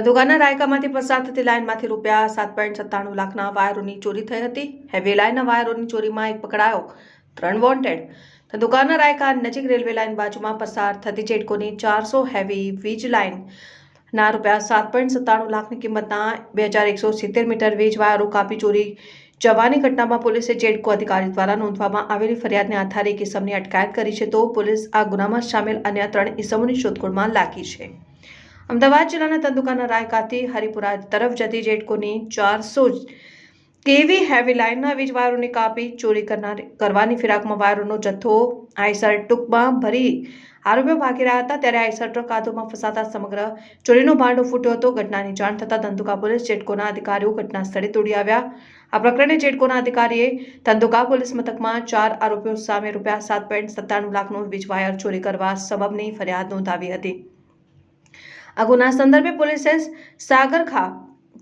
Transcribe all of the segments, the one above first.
ધંધુકાના રાયકામાંથી પસાર થતી લાઇનમાંથી રૂપિયા સાત પોઈન્ટ સત્તાણું લાખના વાયરોની ચોરી થઈ હતી. હેવી લાઇનના વાયરોની ચોરીમાં એક પકડાયો. ત્રણ વોન્ટેડ ધંધુકાના રાયકા નજીક રેલવે લાઇન બાજુમાં પસાર થતી જેટકોની ચારસો હેવી વીજ લાઇન ના રૂપિયા સાત પોઈન્ટ સત્તાણું લાખની કિંમતના બે હજાર એકસો સિત્તેર મીટર વીજ વાયરો કાપી ચોરી જવાની ઘટનામાં પોલીસે જેડકો અધિકારી દ્વારા નોંધવામાં આવેલી ફરિયાદને આધારે એક ઇસમની અટકાયત કરી છે તો પોલીસ આ ગુનામાં સામેલ અન્ય ત્રણ ઇસમોની શોધખોળમાં લાગી છે. અમદાવાદ જિલ્લાના તંદુકાના રાયકાથી હરિપુરા તરફ જતી જેટકોની ચારસો કેવી હેવી લાઇનના વીજ વાયરોને કાપી ચોરી કરનાર કરવાની ફિરાકમાં વાયરોનો જથ્થો, આઈસર ટૂંકમાં ભરી આરોપીઓ ભાગી રહ્યા હતા ત્યારે આઈસર ટ્રક કાદોમાં ફસાતા સમગ્ર ચોરીનો ભાંડો ફૂટ્યો હતો. ઘટનાની જાણ થતાં ધંધુકા પોલીસ જેટકોના અધિકારીઓ ઘટના સ્થળે દોડી આવ્યા. આ પ્રકરણે જેટકોના અધિકારીએ ધંધુકા પોલીસ મથકમાં ચાર આરોપીઓ સામે રૂપિયા સાત પોઈન્ટ સત્તાણું લાખનો વીજ વાયર ચોરી કરવા સબબની ફરિયાદ નોંધાવી હતી. આ ગુના સંદર્ભે પોલીસે સાગરખા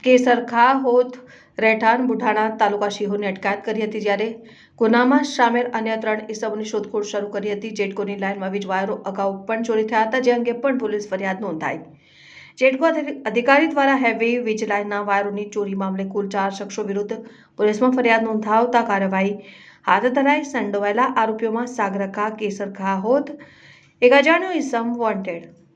કેસરખા હોત રહેઠાણ, બુઢાણા તાલુકા શિહોરની અટકાયત કરી હતી જ્યારે ગુનામાં સામેલ અન્ય ત્રણ ઇસમોની શોધખોળ શરૂ કરી હતી. જેટકોની લાઇનમાં વીજ વાયરો અગાઉ પણ ચોરી થયા હતા, જે અંગે પણ પોલીસ ફરિયાદ નોંધાઈ. જેટકો અધિ- અધિકારી દ્વારા હેવી વીજ લાઇનના વાયરોની ચોરી મામલે કુલ ચાર શખ્સો વિરુદ્ધ પોલીસમાં ફરિયાદ નોંધાવતા કાર્યવાહી હાથ ધરાઈ સંડોવાયેલા આરોપીઓમાં સાગરખા કેસરખા હોત એક અજાણ્યો ઇસમ વોન્ટેડ